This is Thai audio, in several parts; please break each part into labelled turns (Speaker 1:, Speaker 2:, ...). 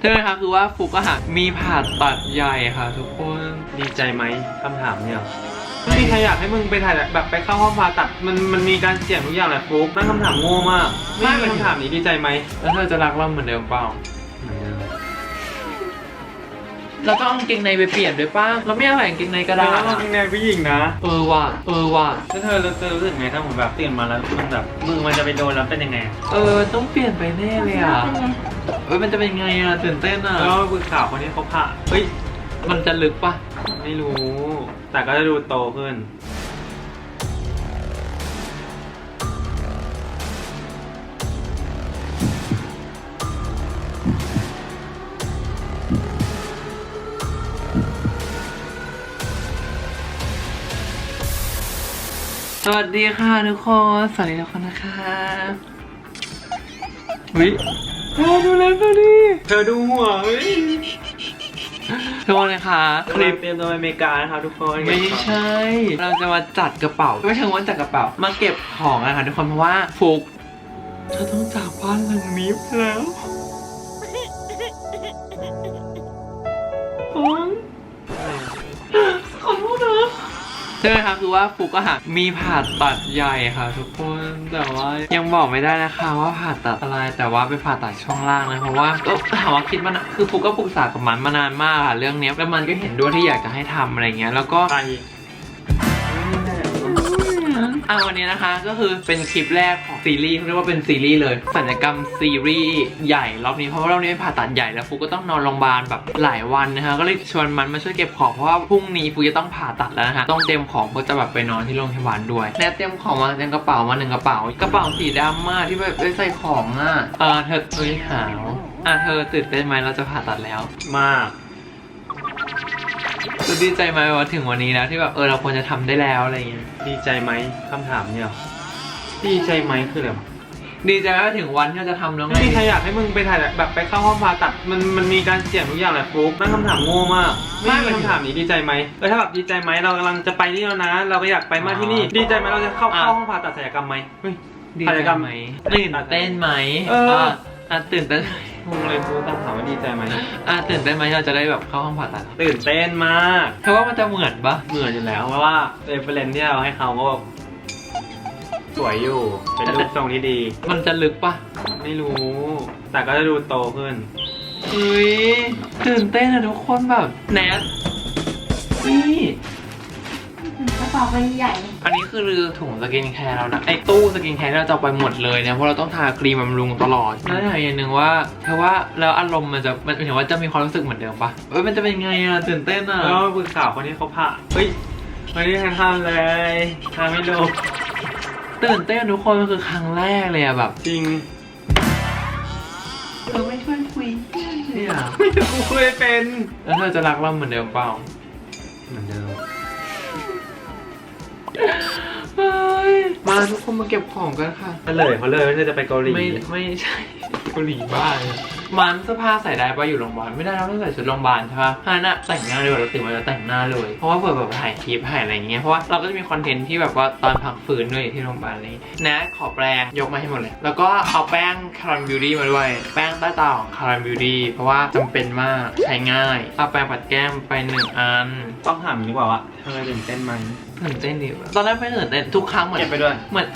Speaker 1: ใช่ไหมคะคือว่าฟุกอะค่ะมีผ่าตัดใหญ่ค่ะ ทุกคน
Speaker 2: ดีใจไหมคำถามเนี่ยไม่มีใครอยากให้มึงไปถ่ายแบบไปเข้าห้องผ่าตัดมันมันมีการเสี่ยงทุกอย่างแหละฟุกนั่นคำถามโง่มากไม่มีคำถามนี้ดีใจไหม
Speaker 1: แล้วเธอจะรักเราเหมือนเดิมเปล่า
Speaker 2: เหมือนเดิม
Speaker 1: เราต้องเอากางเกงในไปเปลี่ยนด้วยป้าเราไม่เอาใส่กางเกงในกระดาษ
Speaker 2: แล้วเรา
Speaker 1: อะ
Speaker 2: เป็นไงผู้หญิงนะ
Speaker 1: เออว่ะเออว่ะ
Speaker 2: แล้วเธอเธอรู้สึกไงถ้าผมแบบตื่นมาแล้วมันแบบมือมันจะไปโดนแล้วเป็นยังไง
Speaker 1: เออต้องเปลี่ยนไปแน่เลยอะ เอ้ยมันจะเป็นไงอะตื่นเต้นอะ
Speaker 2: แล้วปรึกษาวคนนี้เขาผ่าเฮ้ย
Speaker 1: มันจะลึกปะ
Speaker 2: ไม่รู้ แต่ก็จะดูโตขึ้น
Speaker 1: สวัสดีค่ะทุกคน สวัสดีทุกคนนะคะวิ เธอดูแลตัวดี
Speaker 2: เธอดูหัวเฮ้ย
Speaker 1: ทุกคนนะคะค
Speaker 2: คลิ
Speaker 1: ลิ
Speaker 2: ป
Speaker 1: ป
Speaker 2: เตรียมตัวไปอเมริกานะครับทุกคน
Speaker 1: ไม่ใช่ เราจะมาจัดกระเป๋า ไม่ใช่ว่าจัดกระเป๋า มาเก็บของอะค่ะทุกคนเพราะว่าฟุกเธอต้องจากบ้านหลังนี้ไปแล้ว ใช่ไหมครับคือว่าฟุกอะค่ะมีผ่าตัดใหญ่ค่ะ ทุกคนแต่ว่ายังบอกไม่ได้นะคะว่าผ่าตัดอะไรแต่ว่าไปผ่าตัดช่องล่างนะเพราะว่าก็ถามว่าคิดมันคือฟุกก็ปรึกษากับมันมานานมากค่ะเรื่องนี้แล้วมันก็เห็นด้วยที่อยากจะให้ทำอะไรเงี้ยแล้วก็ อ่าวันนี้นะคะก็คือเป็นคลิปแรกของซีรีส์เขาเรียกว่าเป็นซีรีส์เลยสัญญกรรมซีรีส์ใหญ่รอบนี้เพราะว่ารอบนี้เป็นผ่าตัดใหญ่แล้วฟุกก็ต้องนอนโรงพยาบาลแบบหลายวันนะคะก็เลยชวนมันมาช่วยเก็บของเพราะว่าพรุ่งนี้ฟุกจะต้องผ่าตัดแล้วนะคะต้องเตรียมของเพื่อจะแบบไปนอนที่โรงพยาบาลด้วยและเตรียมของมาเตรียมกระเป๋ามาหนึ่งกระเป๋ากระเป๋าสีดำมากที่แบบไปใส่ของอะเอ่าเธอเอ้ยหาวอะเธอตื่นเต้นไหมเราจะผ่าตัดแล้ว
Speaker 2: มาก
Speaker 1: คือดีใจไหมว่าถึงวันนี้แล้วที่แบบเออเราควรจะทำได้แล้วอะไรอย่างเงี้ย
Speaker 2: ดีใจไหมคำถามเนี่ยดีใจไหมคืออะไรวะ
Speaker 1: ดีใจไหมว่าถึงวันที่เราจะทำแล้วไง
Speaker 2: ไม่มีใครอยากให้มึงไปถ่ายแบบไปเข้าห้องผ่าตัดมันมันมีการเสี่ยงทุกอย่างแหละฟุกนั่นคำถามโง่มากไม่ มีคำถามนี้ดีใจไหมเออถ้าแบบดีใจไหมเรากำลังจะไปนี่แล้วนะ เราก็อยากไปมากที่นี่ ดีใจไหมเราจะเข้าเข้าห้องผ่าตัดศัลยกรรมไหมเฮ้ย
Speaker 1: ดี
Speaker 2: ศัล
Speaker 1: ใจ
Speaker 2: ยกรรม
Speaker 1: ไหมตื่นเต้นไหม
Speaker 2: เอออะ
Speaker 1: อะตื่นเต้นไหม
Speaker 2: งงเลยฟุกต้องถามว่าดีใจไหม
Speaker 1: อะตื่นเต้นไหมที่เราจะได้แบบเข้าห้องผ่าตัด
Speaker 2: ตื่นเต้นมาก
Speaker 1: เธอว่ามันจะเหมือนปะ
Speaker 2: เหมือนอยู่แล้วเพราะว่าเรฟเฟรนที่เราให้เขาก็แบบสวยอยู่ เป็นรูปทรงที่ดี
Speaker 1: มันจะลึกปะ
Speaker 2: ไม่รู้ แต่ก็จะดูโตขึ้น
Speaker 1: เฮ้ยตื่นเต้นอะทุกคนแบบแนทนี่
Speaker 3: กระเป๋าใบใหญ่
Speaker 1: อันนี้คือถุงสกินแคร์เรานะไอ้ตู้สกินแคร์ที่เราจะเอาไปหมดเลยเนี่ยเพราะเราต้องทาครีมบำรุงตลอดแล้วอย่างอย่างหนึ่งว่าเธอว่าแล้วอารมณ์มันจะมันหมายถึงว่าจะมีความรู้สึกเหมือนเดิมปะเอ้ยมันจะเป็นไงอะตื่นเต้นอะ
Speaker 2: แล้วปรึกษาวคนที่เขาผ่าเฮ้ยไม่ได้ทำเลยทำไม่ลง
Speaker 1: ตื่นเต้นทุกคนมันคือครั้งแรกเลยอะแบบ
Speaker 2: จริง
Speaker 1: เธอไม่ช่วยคุยเนี่ย
Speaker 2: ไม่รู้เลยเป็น
Speaker 1: แล้วเธอจะรักเราเหมือนเดิมเปล่า
Speaker 2: เหมือนเดิม
Speaker 1: ยมาทุกคนมาเก็บของกันค่ะ
Speaker 2: เขาเลยเขาเลยว่าเธอจะไปเกาหลี
Speaker 1: ไม่ไม่ใช่เกาหลีบ้าเลยมันเสื้อผ้าใส่ได้ปะอยู่โรงพยาบาลไม่ได้เราต้องใส่ชุดโรงพยาบาลใช่ปะฮานะแต่งหน้าเลยเราตื่นมาจะแต่งหน้าเลย เพราะว่าเผื่อแบบถ่ายคลิปถ่ายอะไรอย่างเงี้ยเพราะว่าเราก็จะมีคอนเทนต์ที่แบบว่าตอนพักฟื้นด้วยที่โรงพยาบาลอะไรอย่างเลยนะขอแปรงยกมาให้หมดเลย แล้วก็เอาแป้งคาร์ b บิวตี้มาด้วย แป้งใต้ตาของคาร์ b บิวตี้เพราะว่าจำเป็นมากใช้ง่ายเอาแป้งปัดแก้มไปหนึ่งอัน
Speaker 2: ต้องถามดีกว่าว่าเธอตื่นเต้นไหม
Speaker 1: ตื่นเต้นดิตอนแรกไม่ตื่นเต้นทุกครั้งเหมือน
Speaker 2: เก็บไปด้วย
Speaker 1: เหมือน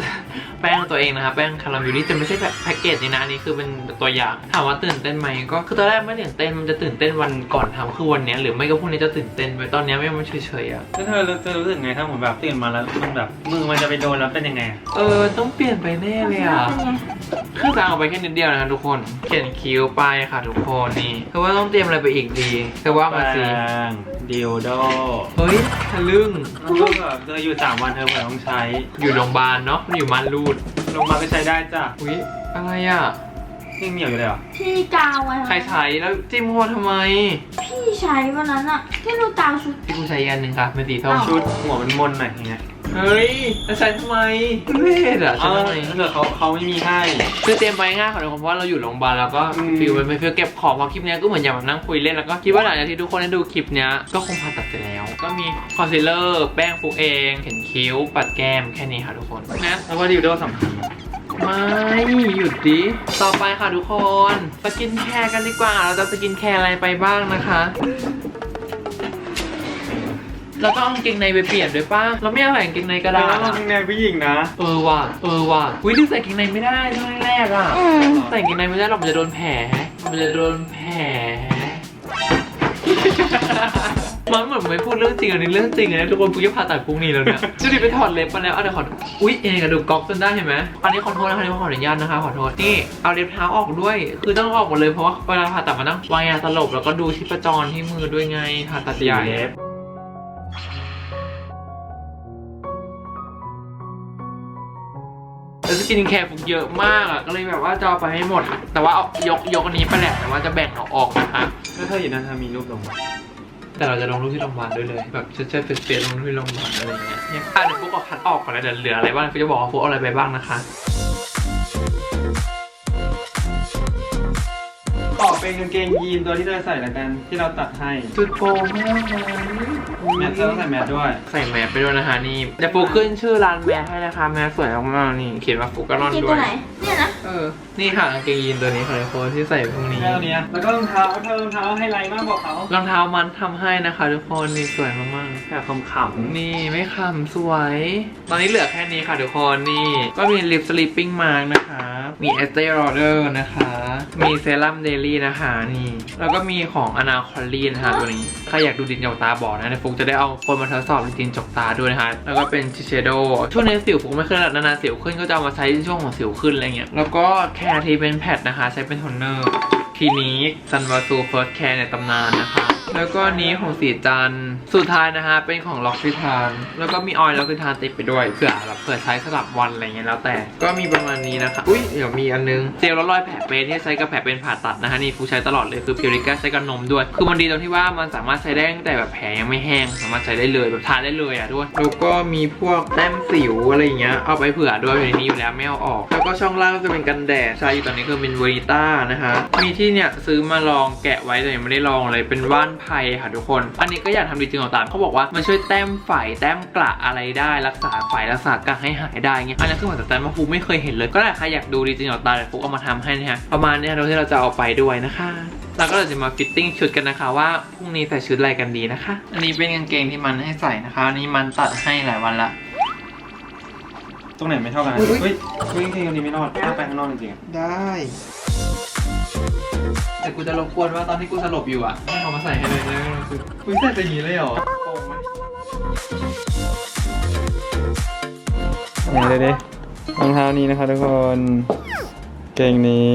Speaker 1: แป้งตัวเองนะครับแป้งคาราเมลนี่จะไม่ใช่แบบแพ็กเกจนี่นะอันนี้คือเป็นตัวอย่างถามว่าตื่นเต้นไหมก็คือตอนแรกไม่ตื่นเต้นมันจะตื่นเต้นวันก่อนทำคือวันเนี้ยหรือไม่ก็พรุ่งนี้จะตื่นเต้นไปตอนเนี้ยไม่มันเฉยๆอะ
Speaker 2: แล้วเธอเธอรู้สึกไงถ้าผมแบบตื่นมาแล้วมันแบบมือมันจะไปโดนแล้วเป็นยังไง
Speaker 1: เออต้องเปลี่ยนไปแน่เลยอะคือจะเอาไปแค่นิดเดียวนะครับทุกคนเขียนคิ้วไปค่ะทุกคนนี่คือว่าต้องเตรียมอะไรไปอีกดีคือว่ามาสิ
Speaker 2: แป้งดิวโด
Speaker 1: เฮ้ยทะลึ่ง
Speaker 2: แล้วก็แบบเธออยู่สามวันเธอเผื่อต้องใช้
Speaker 1: อยู่โรงพยาบาลเนาะอยู่มันรูด
Speaker 2: ลงมาก็ใช้ได้จ้ะ
Speaker 1: อุ้ยอะไรอะ
Speaker 2: ยังเหนียวอยู่เลยเหรอ
Speaker 3: ที่กาวไว้
Speaker 1: ใครใช้แล้วจิ้มหัวทำไม
Speaker 3: พี่ใช้วันนั้นอะที่ดูกาวชุด
Speaker 1: ที่กูใช้อีกอันหนึ่งค่ะเป็นสีส้ม
Speaker 3: อ้าว
Speaker 2: ชุดหัวมันมนหน่อยอย่างเงี้ย
Speaker 1: เฮ้ยจะใช้ทำไมเวทอะ
Speaker 2: เอ
Speaker 1: ใช้
Speaker 2: อ
Speaker 1: ทำไม
Speaker 2: ถ้าเกิดเขาเขาไม่มีให้
Speaker 1: คือเตรียมไปง่ายค่ะทุกคนเพราะว่าเราอยู่โรงพยาบาลแล้วก็
Speaker 2: อืม
Speaker 1: ฟิลมันเป็นฟิลเก็บของเพราะคลิปเนี้ยก็เหมือนอย่างแบบนั่งคุยเล่นแล้วก็คิดว่าหลังจากที่ทุกคนได้ดูคลิปเนี้ยก็คงผ่าตัดเสร็จแล้ว ก็มีคอนซีลเลอร์แป้งฟุกเอง เขียนคิ้ว ปัดแก้มแค่นี้ค่ะทุกคนนะ
Speaker 2: แล้วว่าดิวโดสำคัญนะ
Speaker 1: ดไม่หยุดดิ ต่อไปค่ะทุกคนสกินแคร์กันดีกว่า เราจะสกินแคร์อะไรไปบ้างนะคะ เราต้องเอากางเกงในไปเปลี่ยนด้วยป้าเราไม่เอาใส่กางเกงในกระ
Speaker 2: แล้
Speaker 1: ดาวษ
Speaker 2: เรา
Speaker 1: อะ
Speaker 2: ทำไงผู้หญิงนะ
Speaker 1: เออว่ะเออว่ะวิธีใส่กางเกงในไม่ได้ช่วงแรกๆอะ
Speaker 3: อืม
Speaker 1: ใส่กางเกงในไม่ได้หรอกมันจะโดนแผลมันจะโดนแผลมันเหมือนไม่พูดเรื่องจริงอันนี้เรื่องจริงนะทุกคนปุ๊กจะผ่าตัดพรุ่งนี้แล้วเนี่ยจะดีไปถอดเล็บมาแล้วเอาเดี๋ยวขออุ๊ยเองกระดูกก๊อกจนได้เห็นไหมอันนี้ขอโทษนะคะอันนี้ขออนุญาตนะคะขอโทษนี่เอาเล็บเท้าออกด้วย คือต้องออกหมดเลยเพราะว่าเวลาผ่าตัดมันต้องวางยาสลบแล้วก็ดูชีพจรที่มือด้วยไงผ่าตัดใหญ่
Speaker 2: เล็บ
Speaker 1: สกินแคร์ฟุกเยอะมากอะก็เลยแบบว่าจะเอาไปให้หมด แต่ว่าเอายกยกอันนี้ไปแหละแต่ว่าจะแบ่งเอาออกนะคะ
Speaker 2: ก็เธออยู่นั่นเธอมีรูปลง
Speaker 1: แต่เราจะลงรูปที่โรงพยาบาลด้วยเลย แบบเช็ดๆเฟียๆลงรูปที่โรงพยาบาลอะไรเงี้ยเนี่ยอะเดี๋ยวฟุกเอาคัดออกก่อนนะเดี๋ยวเหลืออะไรบ้างฟุกจะบอกว่าฟุกเอาอะไรไปบ้างนะคะ
Speaker 2: เป็นกางเกงยีนตัวที่เธอใส่แล้วกัน ที่เราตัดให้
Speaker 1: จุดโปมมากเลย
Speaker 2: แมสเธอต้องใส่แมสด้วย
Speaker 1: ใส่แมสไปด้วยนะคะนี่เดี๋ยวฟุกขึ้นชื่อร้านแมสให้นะคะ แมสสวยมากๆนี่เขียนว่าฟุกกะลอน
Speaker 3: กิน
Speaker 1: ด้
Speaker 3: ตัว
Speaker 1: วย
Speaker 3: ไหน เนี่ยนะ
Speaker 1: เออ นี่ค่ะกางเกงยีนตัวนี้ค่ะทุกคนที่ใส่พรุ่งนี้
Speaker 2: แค่ตัวเนี้ยแล้วก็รองเท้าเธอรองเท้าให้ไลท์มากบอกเขา
Speaker 1: รองเท้ามันทำให้นะคะทุกคนนี่สวยมากๆ
Speaker 2: แบบขำ
Speaker 1: นี่ไม่คำสวย ตอนนี้เหลือแค่นี้ค่ะทุกคนนี่ ก็มีลิปสลิปปิ้งมาร์กนะคะ มีเอสเตอร์โรเดอร์นะคะ มีเซรั่มเดลี่นะคะนี่ แล้วก็มีของอนาคอลลีนะคะตัวนี้ ใครอยากดูดินจกตาบอกนะในฟุกจะได้เอาคนมาทดสอบดินจกตาด้วยนะคะ แล้วก็เป็นชิเชโดช่วงนี้สิวฟุกไม่ขึ้นแล้วนานๆสิวขึ้นก็จะเอามาใช้ช่วงของสิวขึ้นอะไรเงี้ย แล้วก็แคร์ทีเป็นแพดนะคะ ใช้เป็นโทนเนอร์คลินิกซันวาซูเฟิร์สแคร์ในตำนานนะคะ แล้วก็นี้ของสีจันสุดท้ายนะคะเป็นของล็อกซิทานแล้วก็มีออยล์ล็อกซิทานติดไปด้วยเผื่อแบบเผื่อใช้สลับวันอะไรเงี้ยแล้วแต่ก็มีประมาณนี้นะคะอุ้ยเดี๋ยวมีอันนึงเจลลดรอยแผลเป็นที่ใช้กับแผลเป็นผ่าตัดนะคะนี่ฟูใช้ตลอดเลยคือพิวริก้าใช้กับนมด้วย คือมันดีตรงที่ว่ามันสามารถใช้ได้ตั้งแต่แบบแผลยังไม่แห้งสามารถใช้ได้เลยแบบทาได้เลยอะด้วยแล้วก็มีพวกแต้มสิวอะไรเงี้ยเอาไปเผื่อด้วยอยู่ในนี้อยู่แล้วไม่เอาออก แล้วก็ช่องล่างก็จะเป็นกันแดดใช้อยู่ตอนนี้คือเป็นเวอริต้านะคะมีที่เนี่ยซื้อมาลองแกะไว้แต่ยังไม่ได้ลองเลยเป็นว่านพรค่ะทุกคน อันนี้ก็อยากทำดีจริงของตามเขาบอกว่ามันช่วยแต้มไฝแต้มกระอะไรได้ รักษาไฝรักษากระให้หายได้เงี้ยอันนี้คือเหมือนแต่มาฟูไม่เคยเห็นเลยก็ได้ใครอยากดูดีจริงของตาเดี๋ยวฟูเอามาทำให้นะฮะประมาณเนี้ยเราที่เราจะเอาไปด้วยนะคะแล้วก็เราจะมาฟิตติ้งชุดกันนะคะว่าพรุ่งนี้ใส่ชุดอะไรกันดีนะคะ อันนี้เป็นกางเกงที่มันให้ใส่นะคะอันนี้มันตัดให้หลายวันละ
Speaker 2: ตรงไหนไม่เท่ากันนะ
Speaker 1: อุ๊ย
Speaker 2: เฮ้ยเฮ้ยกางเกงตัวนี้ไม่รอดถ้าไปข้างนอกจริงๆอะ
Speaker 1: ได้ แต่กูจะรบกวนว่าตอนที่กูสลบอยู่อะให้เขามาใส่ให้เลยนะคือกูใส่ไปอย่างนี้เลยเหรอโป่งไหม
Speaker 2: มาเลยดิรองเท้านี้นะคะทุกคน เกงนี้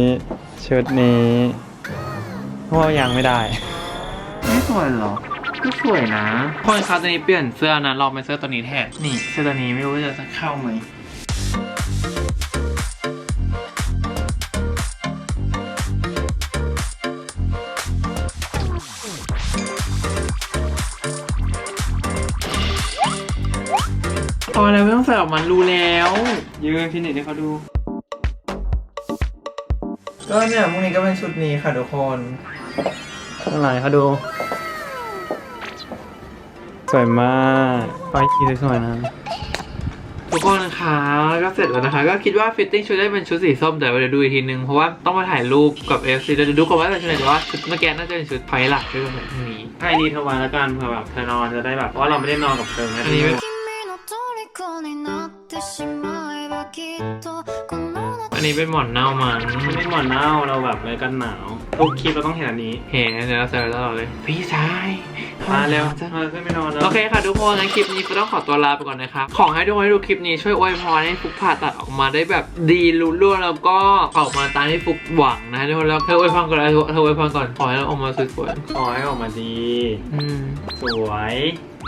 Speaker 2: ชุดนี้เพราะว่ายังไม่ได้
Speaker 1: ไม่สวยเหรอ ก็สวยนะคนครับตอนนี้เปลี่ยนเสื้อนะลองเป็นเสื้อตัวนี้แทน นี่เสื้อตัวนี้ไม่รู้ว่าจะเข้าไหม ใส่ออกมารู้แล้ว
Speaker 2: ยืนฟินิชให้เขาดู
Speaker 1: ก็เนี่ยพรุ่งนี้ก็เป็นชุดนี้ค่ะทุกคน
Speaker 2: ข้างหลังเขาดู สวยมากไปคีสวยๆนะ
Speaker 1: ทุกคนนะคะแล้วก็เสร็จแล้วนะคะ ก็คิดว่าฟิตติ้งชุดได้เป็นชุดสีส้มแต่เดี๋ยวดูอีกทีนึง เพราะว่าต้องมาถ่ายรูปกับ FC เดี๋ยวดูก่อนว่าเป็นชุดไหนแต่ว่าชุดเมื่อกี้น่าจะเป็นชุดไฟหลักด้วยแบบนี้
Speaker 2: ให้ดีเธอวางแล้วกันเผื่อแบบเธอนอนจะได้แบบเพราะว่าเราไม่ได้นอนกับเธอไง
Speaker 1: อันนี้ อันนี้เป็นหมอนเน่ามัน
Speaker 2: ไม่ได้หมอนเน่าเราแบบเลยกันหนาวทุกคลิปเราต้องเห็นอันนี้
Speaker 1: เห็นเดี๋ยวเราใส่ไว้ตลอดเลย พี่ชาย
Speaker 2: มาเร็ว
Speaker 1: จ้ะ
Speaker 2: เออขึ้นไปนอนแล้ว
Speaker 1: โอเคค่ะทุกคนงั้นคลิปนี้ก็ต้องขอตัวลาไปก่อนนะครับ ขอให้ทุกคนที่ดูคลิปนี้ช่วยอวยพรให้ฟุกผ่าตัดออกมาได้แบบดีรุ่ล่วงแล้วก็ออกมาตามที่ฟุกหวังนะทุกคนแล้วเธออวยพรก่อนเลยเธออวยพรก่อนขอให้เราออกมาสวย
Speaker 2: ขอให้ออกมาดี
Speaker 1: ๆอืม
Speaker 2: สวย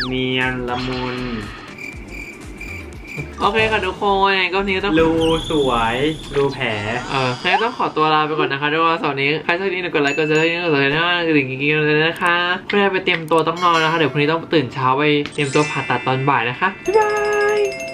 Speaker 2: เนียนละมุน
Speaker 1: โอเคค่ะทุกคนยังไงก็วันนี้ก็ต้อง
Speaker 2: รูสวยรูแผล
Speaker 1: เอองั้นต้องขอตัวลาไปก่อนนะคะทุกคนสวัสดีใครสักนิดหนึ่งกดไลค์กดแชร์กดติดตามกดติดตามกดดิ่งกิ๊งๆเลยนะคะเพื่อไปเตรียมตัวต้องนอนนะคะ เดี๋ยวพรุ่งนี้ต้องตื่นเช้าไปเตรียมตัวผ่าตัดตอนบ่ายนะคะบ๊ายบาย